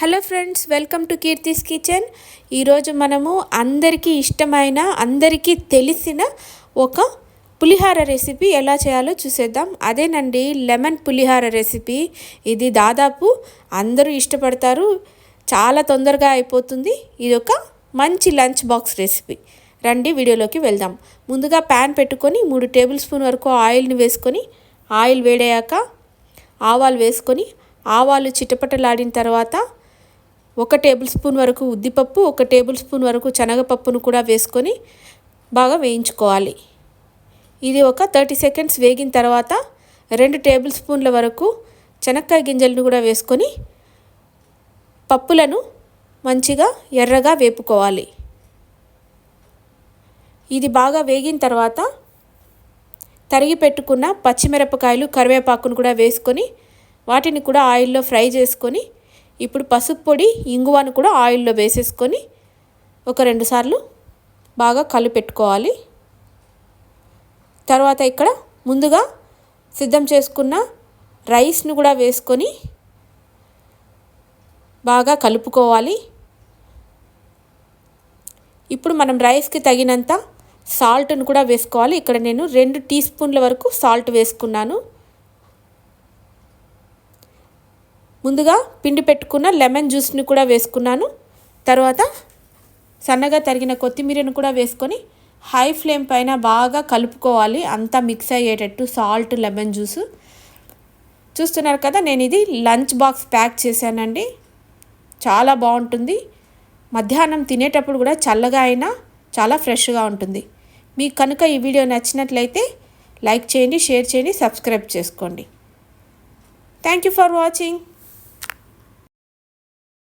Hello friends welcome to Keerthi's kitchen. ఈరోజు మనము అందరికీ ఇష్టమైన అందరికీ తెలిసిన ఒక పులిహార రెసిపీ ఎలా చేయాలో చూసేద్దాం. అదేనండి లెమన్ పులిహార రెసిపీ. ఇది దాదాపు అందరూ ఇష్టపడతారు. చాలా తొందరగా అయిపోతుంది. ఇది ఒక మంచి లంచ్ బాక్స్ రెసిపీ. రండి వీడియోలోకి వెళ్దాం. ముందుగా ప్యాన్ పెట్టుకొని మూడు టేబుల్ స్పూన్ వరకు ఆయిల్ని వేసుకొని ఆయిల్ వేడయ్యాక ఆవాలు వేసుకొని ఆవాలు చిటపటలాడిన తర్వాత ఒక టేబుల్ స్పూన్ వరకు ఉద్దిపప్పు ఒక టేబుల్ స్పూన్ వరకు శనగపప్పును కూడా వేసుకొని బాగా వేయించుకోవాలి. ఇది ఒక థర్టీ సెకండ్స్ వేగిన తర్వాత రెండు టేబుల్ స్పూన్ల వరకు చెనక్కాయ గింజలను కూడా వేసుకొని పప్పులను మంచిగా ఎర్రగా వేపుకోవాలి. ఇది బాగా వేగిన తర్వాత తరిగి పెట్టుకున్న పచ్చిమిరపకాయలు కరివేపాకును కూడా వేసుకొని వాటిని కూడా ఆయిల్లో ఫ్రై చేసుకొని ఇప్పుడు పసుపు పొడి ఇంగువను కూడా ఆయిల్లో వేసేసుకొని ఒక రెండు సార్లు బాగా కలిపెట్టుకోవాలి. తర్వాత ఇక్కడ ముందుగా సిద్ధం చేసుకున్న రైస్ను కూడా వేసుకొని బాగా కలుపుకోవాలి. ఇప్పుడు మనం రైస్కి తగినంత సాల్ట్ను కూడా వేసుకోవాలి. ఇక్కడ నేను రెండు టీ స్పూన్ల వరకు సాల్ట్ వేసుకున్నాను. ముందుగా పిండి పెట్టుకున్న లెమన్ జ్యూస్ని కూడా వేసుకున్నాను. తర్వాత సన్నగా తరిగిన కొత్తిమీరను కూడా వేసుకొని హై ఫ్లేమ్ పైన బాగా కలుపుకోవాలి. అంతా మిక్స్ అయ్యేటట్టు సాల్ట్ లెమన్ జ్యూస్. చూస్తున్నారు కదా నేను ఇది లంచ్ బాక్స్ ప్యాక్ చేశానండి. చాలా బాగుంటుంది. మధ్యాహ్నం తినేటప్పుడు కూడా చల్లగా అయినా చాలా ఫ్రెష్గా ఉంటుంది. మీకు కనుక ఈ వీడియో నచ్చినట్లయితే లైక్ చేయండి షేర్ చేయండి సబ్స్క్రైబ్ చేసుకోండి. Thank you for watching.